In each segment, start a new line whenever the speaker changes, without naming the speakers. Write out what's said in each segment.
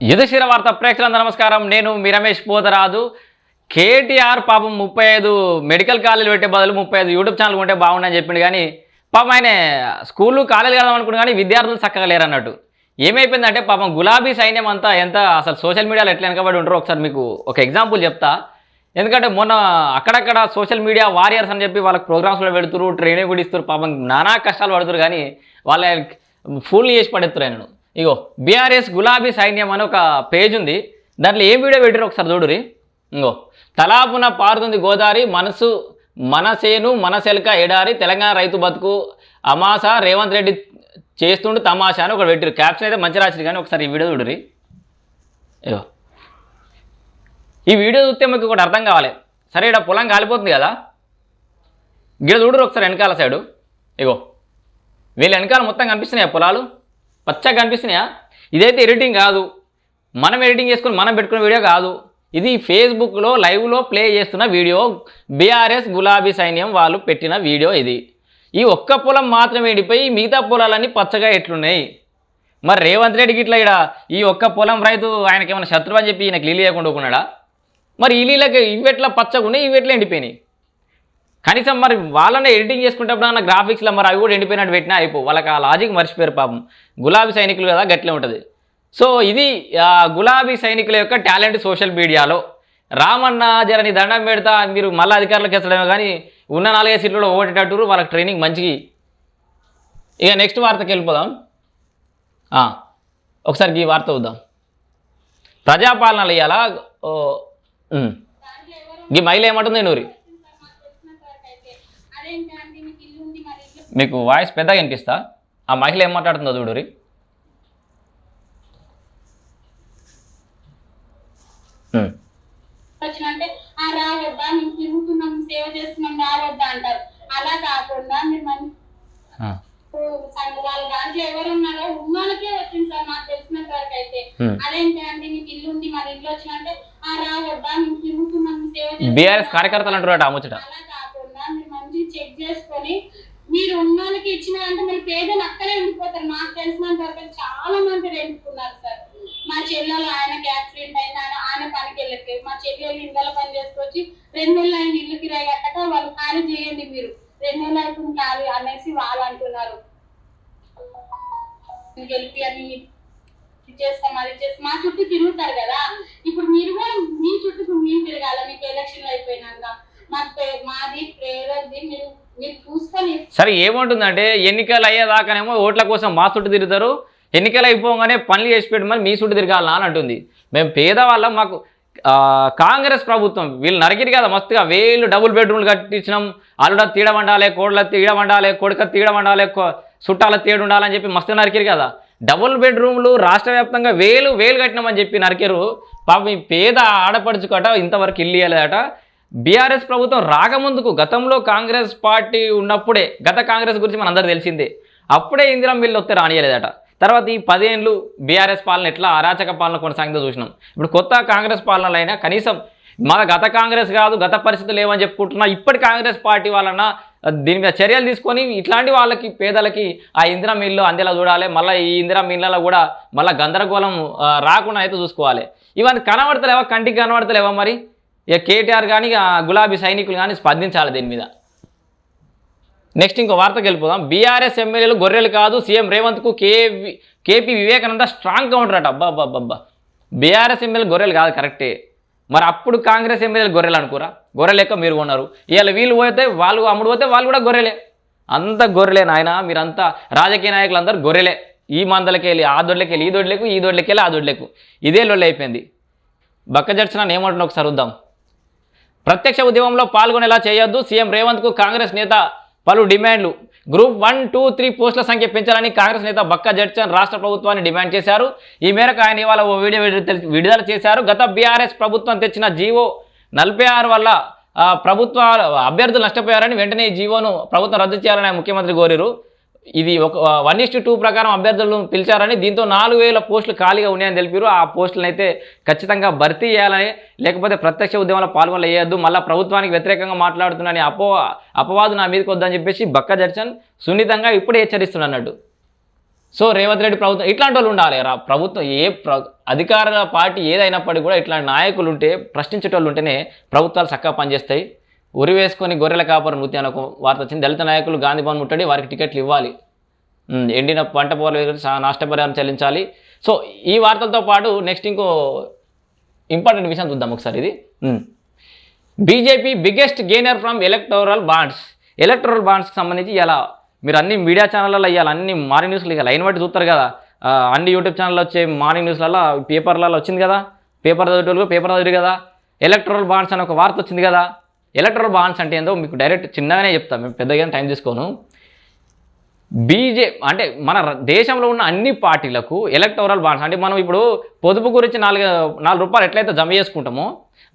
యుధశిర వార్త ప్రేక్షకులందరూ నమస్కారం. నేను మీ రమేష్ పోతరాజు. కేటీఆర్ పాపం ముప్పై ఐదు మెడికల్ కాలేజీలు పెట్టే బదులు ముప్పై ఐదు యూట్యూబ్ ఛానల్ ఉంటే బాగుండని చెప్పిండు కానీ పాపం ఆయన స్కూళ్ళు కాలేజీ కదాం అనుకున్నాడు కానీ విద్యార్థులు చక్కగా లేరు అన్నట్టు. ఏమైపోయిందంటే పాపం గులాబీ సైన్యం అంతా ఎంత అసలు సోషల్ మీడియాలో ఎట్లా వెనకబడి ఉంటారో ఒకసారి మీకు ఒక ఎగ్జాంపుల్ చెప్తా. ఎందుకంటే మొన్న అక్కడక్కడ సోషల్ మీడియా వారియర్స్ అని చెప్పి వాళ్ళకి ప్రోగ్రామ్స్లో పెడుతురు ట్రైనింగ్ కూడా ఇస్తారు పాపం నానా కష్టాలు పడుతురు కానీ వాళ్ళ ఫుల్ చేసి పడేస్తారు ఆయనను. ఇగో బీఆర్ఎస్ గులాబీ సైన్యం అని ఒక పేజ్ ఉంది. దాంట్లో ఏం వీడియో పెట్టారు ఒకసారి చూడురి ఇంగో తలాపున పారుతుంది గోదావరి మనసు మనసేను మనసెలక ఎడారి తెలంగాణ రైతు బతుకు అమాస రేవంత్ రెడ్డి చేస్తుండు తమాషా అని ఒకటి పెట్టారు క్యాప్షన్ అయితే మంచి రాసింది కానీ ఒకసారి ఈ వీడియో చూడురి ఇగో ఈ వీడియో చూస్తే మీకు ఒకటి అర్థం కావాలి. సరే ఇక్కడ పొలం కాలిపోతుంది కదా? గిడ చూడరు ఒకసారి వెనకాల సైడు. ఇగో వీళ్ళ వెనకాల మొత్తం కనిపిస్తున్నాయి పొలాలు? పచ్చగా కనిపిస్తున్నాయా? ఇదైతే ఎడిటింగ్ కాదు. మనం ఎడిటింగ్ చేసుకుని మనం పెట్టుకున్న వీడియో కాదు. ఇది ఫేస్బుక్లో లైవ్లో ప్లే చేస్తున్న వీడియో బీఆర్ఎస్ గులాబీ సైన్యం వాళ్ళు పెట్టిన వీడియో ఇది. ఈ ఒక్క పొలం మాత్రమే ఎండిపోయి మిగతా పొలాలన్నీ పచ్చగా ఎట్లున్నాయి? మరి రేవంత్ రెడ్డికి ఇట్లా ఇక్కడ ఈ ఒక్క పొలం రైతు ఆయనకి ఏమైనా శత్రువు అని చెప్పి ఈయనకి లీలు చేయకుండా మరి ఈ లీలకి ఎట్లా పచ్చగా ఉన్నాయి ఇవి ఎట్లా ఎండిపోయినాయి? కనీసం మరి వాళ్ళనే ఎడిటింగ్ చేసుకుంటప్పుడు గ్రాఫిక్స్లో మరి అవి కూడా ఎండిపోయినట్టు పెట్టినా అయిపో. వాళ్ళకి ఆ లాజిక్ మర్చిపోయారు పాపం. గులాబీ సైనికులు కదా గట్లే ఉంటుంది. సో ఇది గులాబీ సైనికుల యొక్క టాలెంట్ సోషల్ మీడియాలో రామన్న జరని దండం పెడతా మీరు మళ్ళీ అధికారులకు ఎత్తడమే కానీ ఉన్న నాలుగైదు సీట్లలో ఓటేటట్టు వాళ్ళకి ట్రైనింగ్ మంచిది ఇక నెక్స్ట్ వార్తకి వెళ్ళిపోదాం. ఒకసారి ఈ వార్త చూద్దాం. ప్రజాపాలనలు ఇవ్వాలా ఓ, ఈ మహిళ ఏమంటుంది నూరి? మీకు వాయిస్ పెద్దగా వినిపిస్తా ఆ మహిళ ఏం మాట్లాడుతుందో చూడురి.
వచ్చినంటే ఆ మేము తిరుగుతున్నాం సేవ చేస్తున్నాం అంటారు అలా కాకుండా. వాళ్ళ దాంట్లో ఎవరు ఉన్నారో ఉన్నోళ్ళకే వచ్చింది సార్ నాకు వరకు అయితే. అదేంటి అంటే మీకు ఇల్లు ఉంది మరి ఇంట్లో వచ్చినంటే ఆ మేము తిరుగుతున్నాం మేము సేవ చేస్తున్నాం
బీఆర్ఎస్ కార్యకర్తలు అంటారు ఆ ముచ్చట
అలా కాకుండా మంచి చెక్ చేసుకొని మీరు ఉన్నోళ్ళకి ఇచ్చినారంటే మీరు పేదలు అక్కడే ఉండిపోతారు. మాకు తెలిసినంత వరకు చాలా మంది రెండుకున్నారు సార్. మా చెల్లెలు ఆయనకి యాక్సిడెంట్ అయిన ఆయన ఆయన పనికి వెళ్ళట్లేదు. మా చెల్లెలు ఇంట్లో పని చేసుకొచ్చి రెండు నెలలు ఆయన ఇల్లు కిరాయి కట్టక వాళ్ళు ఖాళీ చేయండి మీరు. రెండు నెలలు అవుతుంది ఖాళీ అనేసి వాళ్ళు అంటున్నారు. గెలిపి అని చేస్తాం అది చేస్తాం మా చుట్టూ తిరుగుతారు కదా. ఇప్పుడు మీరు కూడా మీ చుట్టూ మేము తిరగాల. మీకు ఎలక్షన్లు అయిపోయినాక మాకు పే- మాది ప్రేరది మీరు
సరే ఏముంటుందంటే ఎన్నికలు అయ్యేదాకానేమో ఓట్ల కోసం మా చుట్టూ తిరుగుతారు. ఎన్నికలు అయిపోగానే పనులు చేసి పెట్టి మరి మీ చుట్టూ తిరగాలనా అని అంటుంది. మేము పేదవాళ్ళం మాకు కాంగ్రెస్ ప్రభుత్వం వీళ్ళు నరికిరు కదా మస్తుగా. వేలు డబుల్ బెడ్రూమ్లు కట్టించినాం. అల్లుడ తీయడం వండాలి కోడల తీయడం వండాలి కొడుక తీయడం వండాలి చుట్టాల తీయడం ఉండాలని చెప్పి మస్తు నరికిరు కదా. డబుల్ బెడ్రూమ్లు రాష్ట్ర వ్యాప్తంగా వేలు వేలు కట్టినామని చెప్పి నరికారు. పాపం పేద ఆడపడుచుకట ఇంతవరకు ఇల్లు ఇవ్వలేదట బీఆర్ఎస్ ప్రభుత్వం రాకముందుకు గతంలో కాంగ్రెస్ పార్టీ ఉన్నప్పుడే గత కాంగ్రెస్ గురించి మన తెలిసిందే. అప్పుడే ఇందిరా మిల్లు వస్తే రానియలేదట తర్వాత ఈ పదేళ్ళు బీఆర్ఎస్ పాలన ఎట్లా అరాచక పాలన కొనసాగిందో చూసినాం. ఇప్పుడు కొత్త కాంగ్రెస్ పాలనలో అయినా కనీసం మన గత కాంగ్రెస్ కాదు గత పరిస్థితులు ఏమని చెప్పుకుంటున్నా ఇప్పటి కాంగ్రెస్ పార్టీ వలన దీని మీద చర్యలు తీసుకొని ఇట్లాంటి వాళ్ళకి పేదలకి ఆ ఇందిరా మిల్లు అందేలా చూడాలి. మళ్ళీ ఈ ఇందిరా మిల్లలో కూడా మళ్ళీ గందరగోళం రాకుండా అయితే చూసుకోవాలి. ఇవన్నీ కనబడతలేవా? కంటికి కనబడతలేవా మరి? ఇక కేటీఆర్ కానీ గులాబీ సైనికులు కానీ స్పందించాలి దీని మీద. నెక్స్ట్ ఇంకో వార్తకి వెళ్ళిపోదాం. బీఆర్ఎస్ ఎమ్మెల్యేలు గొర్రెలు కాదు సీఎం రేవంత్కు KV K P Vivekananda strong counter అబ్బా అబ్బా అబ్బా, బీఆర్ఎస్ ఎమ్మెల్యే గొర్రెలు కాదు కరెక్టే మరి అప్పుడు కాంగ్రెస్ ఎమ్మెల్యేలు గొర్రెలు అనుకురా? గొర్రెలు లెక్క మీరు కొన్నారు. ఇవాళ వీళ్ళు పోతే వాళ్ళు అమ్ముడు పోతే వాళ్ళు కూడా గొర్రెలే. అంత గొర్రెలే నాయన మీరంతా రాజకీయ నాయకులు అందరూ గొర్రెలే. ఈ మందలకి వెళ్ళి ఆ దొడ్లకి వెళ్ళి ఈ దొడ్లకు ఈ దొడ్లకి వెళ్ళి ఆ దొడ్లకు ఇదే లొల్లి అయిపోయింది. బక్క జడ్చిన ఏమంటున్నా ఒకసారి చూద్దాం. ప్రత్యక్ష ఉద్యమంలో పాల్గొనేలా చేయొద్దు. సీఎం రేవంత్కు కాంగ్రెస్ నేత పలు డిమాండ్లు. గ్రూప్ వన్ టూ త్రీ పోస్టుల సంఖ్య పెంచాలని కాంగ్రెస్ నేత బక్క జడ్చన్ రాష్ట్ర ప్రభుత్వాన్ని డిమాండ్ చేశారు. ఈ మేరకు ఆయన ఇవాళ ఓ వీడియో విడుదల చేశారు. గత బీఆర్ఎస్ ప్రభుత్వం తెచ్చిన జీవో నలభై ఆరు వల్ల ప్రభుత్వ అభ్యర్థులు నష్టపోయారని వెంటనే ఈ జీవోను ప్రభుత్వం రద్దు చేయాలని ముఖ్యమంత్రి కోరారు. ఇది ఒక వన్ ఇస్టు టూ ప్రకారం అభ్యర్థులను పిలిచారని దీంతో నాలుగు వేల పోస్టులు ఖాళీగా ఉన్నాయని తెలిపారు. ఆ పోస్టులను అయితే ఖచ్చితంగా భర్తీ చేయాలని లేకపోతే ప్రత్యక్ష ఉద్యమంలో పాల్గొనలేయద్దు మళ్ళీ ప్రభుత్వానికి వ్యతిరేకంగా మాట్లాడుతున్నాని అపో అపవాదు నా మీదకి వద్దని చెప్పేసి బక్క జడ్సన్ సున్నితంగా ఇప్పుడే హెచ్చరిస్తున్నట్టు సో రేవంత్ రెడ్డి ప్రభుత్వం ఇట్లాంటి వాళ్ళు ఉండాలి రా. ప్రభుత్వం ఏ ప్ర అధికార పార్టీ ఏదైనప్పటికీ కూడా ఇట్లాంటి నాయకులు ఉంటే ప్రశ్నించేటోళ్ళు ఉంటేనే ప్రభుత్వాలు చక్కగా పనిచేస్తాయి. ఉరి వేసుకొని గొర్రెల కాపర నృత్యం ఒక వార్త వచ్చింది. దళిత నాయకులు గాంధీ భవన్ ముట్టడి వారికి టికెట్లు ఇవ్వాలి. ఎండిన పంట పొలాలు నష్టపరిహారం చెల్లించాలి. సో ఈ వార్తలతో పాటు నెక్స్ట్ ఇంకో ఇంపార్టెంట్ విషయం చూద్దాం ఒకసారి ఇది. BJP biggest gainer from electoral bonds. Electoral బాండ్స్కి సంబంధించి ఇలా మీరు అన్ని మీడియా ఛానళ్ళలో ఇవ్వాలి అన్ని మార్నింగ్ న్యూస్లు ఇక లైన్ బట్టి చూస్తారు కదా. అన్ని యూట్యూబ్ ఛానల్లో వచ్చే మార్నింగ్ న్యూస్లలో పేపర్లలో వచ్చింది కదా. పేపర్ చదివేటోళ్ళు పేపర్ చదివి కదా. ఎలక్ట్రోల్ బాండ్స్ అని ఒక వార్త వచ్చింది కదా. ఎలక్ట్రల్ బాండ్స్ అంటే ఏందో మీకు డైరెక్ట్ చిన్నగానే చెప్తాం మేము పెద్దగా టైం తీసుకోను. బీజే అంటే మన దేశంలో ఉన్న అన్ని పార్టీలకు ఎలక్టోరల్ బాండ్స్ అంటే మనం ఇప్పుడు పొదుపు గురించి నాలుగు నాలుగు రూపాయలు ఎట్లయితే జమ చేసుకుంటామో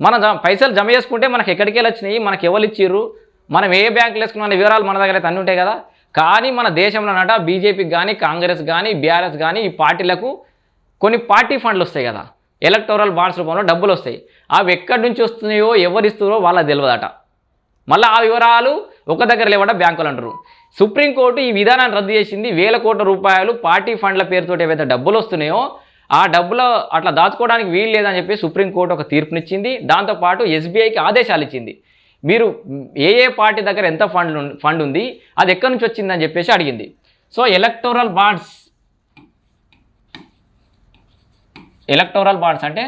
మనం పైసలు జమ చేసుకుంటే మనకి ఎక్కడికి వచ్చినాయి మనకి ఎవరు ఇచ్చిర్రు మనం ఏ బ్యాంకులు వేసుకున్న వివరాలు మన దగ్గర అయితే అన్నీ ఉంటాయి కదా. కానీ మన దేశంలోనట బీజేపీకి కానీ కాంగ్రెస్ కానీ బీఆర్ఎస్ కానీ ఈ పార్టీలకు కొన్ని పార్టీ ఫండ్లు వస్తాయి కదా. ఎలక్టోరల్ బాండ్స్ రూపంలో డబ్బులు వస్తాయి. అవి ఎక్కడి నుంచి వస్తున్నాయో ఎవరు ఇస్తున్నారో వాళ్ళకి తెలియదట మళ్ళీ ఆ వివరాలు ఒక దగ్గర లేవట బ్యాంకులు అంటారు. సుప్రీంకోర్టు ఈ విధానాన్ని రద్దు చేసింది వేల కోట్ల రూపాయలు పార్టీ ఫండ్ల పేరుతో ఏవైతే డబ్బులు వస్తున్నాయో ఆ డబ్బులు అట్లా దాచుకోవడానికి వీలు లేదని చెప్పి సుప్రీంకోర్టు ఒక తీర్పునిచ్చింది. దాంతోపాటు ఎస్బీఐకి ఆదేశాలు ఇచ్చింది. మీరు ఏ ఏ పార్టీ దగ్గర ఎంత ఫండ్ ఫండ్ ఉంది అది ఎక్కడి నుంచి వచ్చిందని చెప్పేసి అడిగింది. So electoral bonds. Electoral bonds అంటే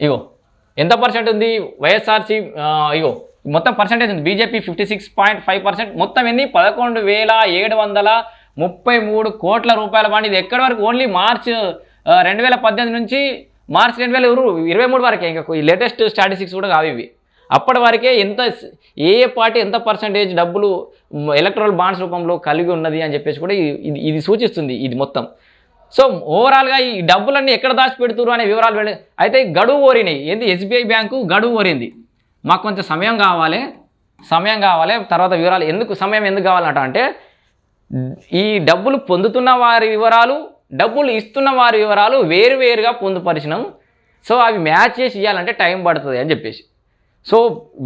ఇగో ఎంత పర్సెంట్ ఉంది? వైఎస్ఆర్సీ ఇగో మొత్తం పర్సెంటేజ్ ఉంది. BJP fifty six point five percent. మొత్తం ఎన్ని? పదకొండు వేల ఏడు వందల ముప్పై మూడు కోట్ల రూపాయల బాండ్ ఇది ఎక్కడి వరకు? ఓన్లీ మార్చ్ రెండు వేల పద్దెనిమిది నుంచి మార్చ్ రెండు వేల ఇరవై మూడు వరకే. ఇంకా ఈ లేటెస్ట్ స్టాటిస్టిక్స్ కూడా కావు ఇవి. అప్పటి వరకే ఎంత ఏ పార్టీ ఎంత పర్సంటేజ్ డబ్బులు ఎలక్ట్రల్ బాండ్స్ రూపంలో కలిగి ఉన్నది అని చెప్పేసి కూడా ఇది- ఇది సూచిస్తుంది. ఇది మొత్తం. సో ఓవరాల్గా ఈ డబ్బులన్నీ ఎక్కడ దాచిపెడుతున్నారు అనే వివరాలు వెళ్ళి అయితే గడువు ఓరినాయి. ఏంది? ఎస్బీఐ బ్యాంకు గడువు ఓరింది. మాకు కొంచెం సమయం కావాలి. సమయం కావాలి. తర్వాత వివరాలు ఎందుకు సమయం ఎందుకు కావాలంట అంటే ఈ డబ్బులు పొందుతున్న వారి వివరాలు డబ్బులు ఇస్తున్న వారి వివరాలు వేరువేరుగా పొందుపరిచినాం. సో అవి మ్యాచ్ చేసి ఇవ్వాలంటే టైం పడుతుంది అని చెప్పేసి. సో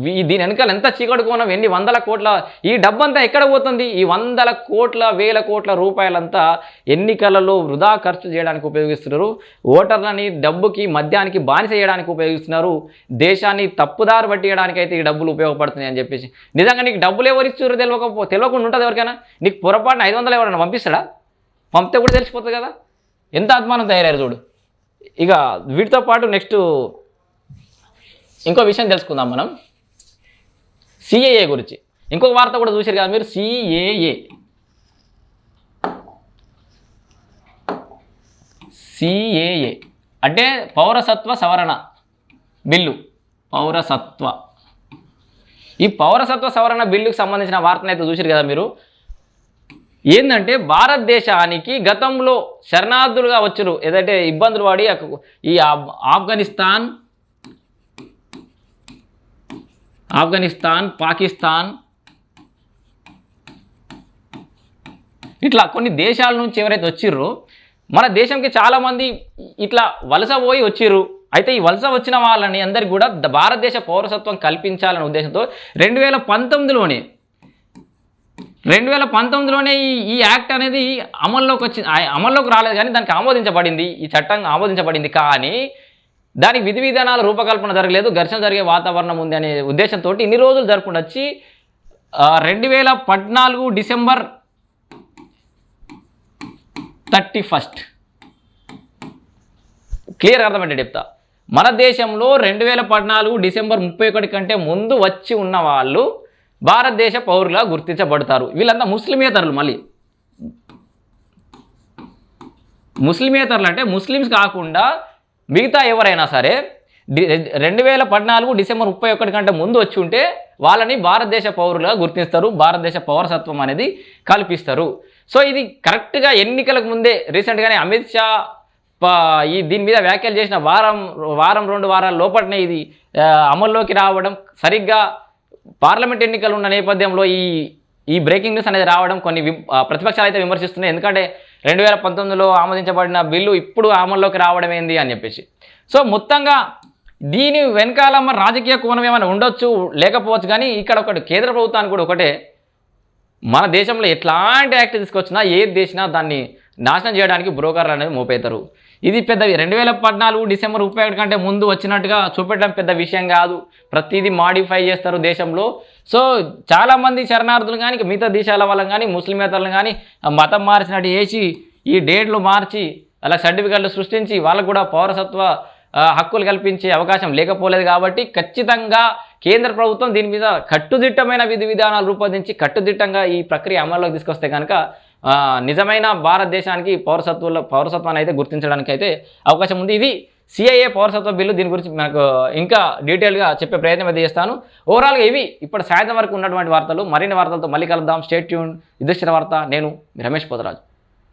దీని వెనకాల ఎంత చీకటి కోణం ఎన్ని వందల కోట్ల ఈ డబ్బంతా ఎక్కడ పోతుంది? ఈ వందల కోట్ల వేల కోట్ల రూపాయలంతా ఎన్నికలలో వృధా ఖర్చు చేయడానికి ఉపయోగిస్తున్నారు. ఓటర్లని డబ్బుకి మద్యానికి బానిస చేయడానికి ఉపయోగిస్తున్నారు. దేశాన్ని తప్పుదారు పట్టియడానికి అయితే ఈ డబ్బులు ఉపయోగపడుతున్నాయి అని చెప్పేసి. నిజంగా నీకు డబ్బులు ఎవరు ఇచ్చారో తెలియకపో తెలియకుండా ఉంటుంది ఎవరికైనా? నీకు పొరపాటున ఐదు వందలు ఎవరైనా పంపిస్తాడా? పంపితే కూడా తెలిసిపోతుంది కదా. ఎంత అభిమానం తయారయ్యారు చూడు. ఇక వీటితో పాటు నెక్స్ట్ ఇంకో విషయం తెలుసుకుందాం మనం. సిఏఏ గురించి. ఇంకొక వార్త కూడా చూసారు కదా మీరు? సిఏఏ సిఏఏ అంటే పౌరసత్వ సవరణ బిల్లు. పౌరసత్వ. ఈ పౌరసత్వ సవరణ బిల్లుకు సంబంధించిన వార్తను అయితే చూసారు కదా మీరు? ఏంటంటే భారతదేశానికి గతంలో శరణార్థులుగా వచ్చారు. ఏదైతే ఇబ్బందులు పడి ఈ ఆఫ్ఘనిస్తాన్ ఆఫ్ఘనిస్తాన్ పాకిస్తాన్. ఇట్లా కొన్ని దేశాల నుంచి ఎవరైతే వచ్చిర్రో మన దేశంకి చాలామంది ఇట్లా వలస పోయి వచ్చిర్రు. అయితే ఈ వలస వచ్చిన వాళ్ళని అందరికి కూడా భారతదేశ పౌరసత్వం కల్పించాలనే ఉద్దేశంతో రెండు వేల పంతొమ్మిదిలోనే రెండు వేల పంతొమ్మిదిలోనే ఈ ఈ యాక్ట్ అనేది అమల్లోకి వచ్చింది అమల్లోకి రాలేదు కానీ దానికి ఆమోదించబడింది. ఈ చట్టం ఆమోదించబడింది కానీ దానికి విధి విధానాల రూపకల్పన జరగలేదు ఘర్షణ జరిగే వాతావరణం ఉంది అనే ఉద్దేశంతో ఇన్ని రోజులు జరుపుకుంటూ వచ్చి రెండు వేల పద్నాలుగు డిసెంబర్ థర్టీ ఫస్ట్. క్లియర్ అర్థమంటే చెప్తా. మన దేశంలో రెండు వేల పద్నాలుగు డిసెంబర్ ముప్పై ఒకటి కంటే ముందు వచ్చి ఉన్న వాళ్ళు భారతదేశ పౌరులుగా గుర్తించబడతారు. వీళ్ళంతా ముస్లిమేతరులు మళ్ళీ. ముస్లిమేతరులు అంటే ముస్లిమ్స్ కాకుండా మిగతా ఎవరైనా సరే రెండు వేల పద్నాలుగు డిసెంబర్ ముప్పై ఒకటి కంటే ముందు వచ్చి ఉంటే వాళ్ళని భారతదేశ పౌరులుగా గుర్తిస్తారు. భారతదేశ పౌరసత్వం అనేది కల్పిస్తారు. సో ఇది కరెక్ట్గా ఎన్నికలకు ముందే రీసెంట్గానే అమిత్ షా ప- ఈ దీని మీద వ్యాఖ్యలు చేసిన వారం వారం రెండు వారాల లోపలనే ఇది అమల్లోకి రావడం సరిగ్గా పార్లమెంట్ ఎన్నికలు ఉన్న నేపథ్యంలో ఈ ఈ బ్రేకింగ్ న్యూస్ అనేది రావడం కొన్ని ప్రతిపక్షాలు అయితే విమర్శిస్తున్నాయి. ఎందుకంటే రెండు వేల పంతొమ్మిదిలో ఆమోదించబడిన బిల్లు ఇప్పుడు అమల్లోకి రావడం ఏంది అని చెప్పేసి. సో మొత్తంగా దీని వెనకాల మరి రాజకీయ కోణం ఏమైనా ఉండొచ్చు లేకపోవచ్చు కానీ ఇక్కడ ఒకటి కేంద్ర ప్రభుత్వానికి కూడా ఒకటే. మన దేశంలో ఎట్లాంటి యాక్ట్ తీసుకొచ్చినా ఏది చేసినా దాన్ని నాశనం చేయడానికి బ్రోకర్లు అనేది మోపేతారు. ఇది పెద్ద రెండు వేల పద్నాలుగు డిసెంబర్ ముప్పై ఒకటి కంటే ముందు వచ్చినట్టుగా చూపెట్టడం పెద్ద విషయం కాదు. ప్రతిదీ మాడిఫై చేస్తారు దేశంలో. సో చాలామంది శరణార్థులు కానీ మిగతా దేశాల వాళ్ళని కానీ ముస్లిమేతలను కానీ మతం మార్చినట్టు చేసి ఈ డేట్లు మార్చి అలా సర్టిఫికెట్లు సృష్టించి వాళ్ళకు కూడా పౌరసత్వ హక్కులు కల్పించే అవకాశం లేకపోలేదు కాబట్టి ఖచ్చితంగా కేంద్ర ప్రభుత్వం దీని మీద కట్టుదిట్టమైన విధి విధానాలు రూపొందించి కట్టుదిట్టంగా ఈ ప్రక్రియ అమల్లోకి తీసుకొస్తే కనుక నిజమైన భారతదేశానికి పౌరసత్వంలో పౌరసత్వాన్ని అయితే గుర్తించడానికి అయితే అవకాశం ఉంది. ఇది సిఐఏ పౌరసత్వ బిల్లు దీని గురించి మనకు ఇంకా డీటెయిల్గా చెప్పే ప్రయత్నం అయితే చేస్తాను. ఓవరాల్గా ఇవి ఇప్పుడు సాయంత్రం వరకు ఉన్నటువంటి వార్తలు. మరిన్ని వార్తలతో మళ్ళీ కలుద్దాం. స్టేట్ ట్యూన్ యుధిష్ఠిర వార్త. నేను రమేష్ పోతరాజు.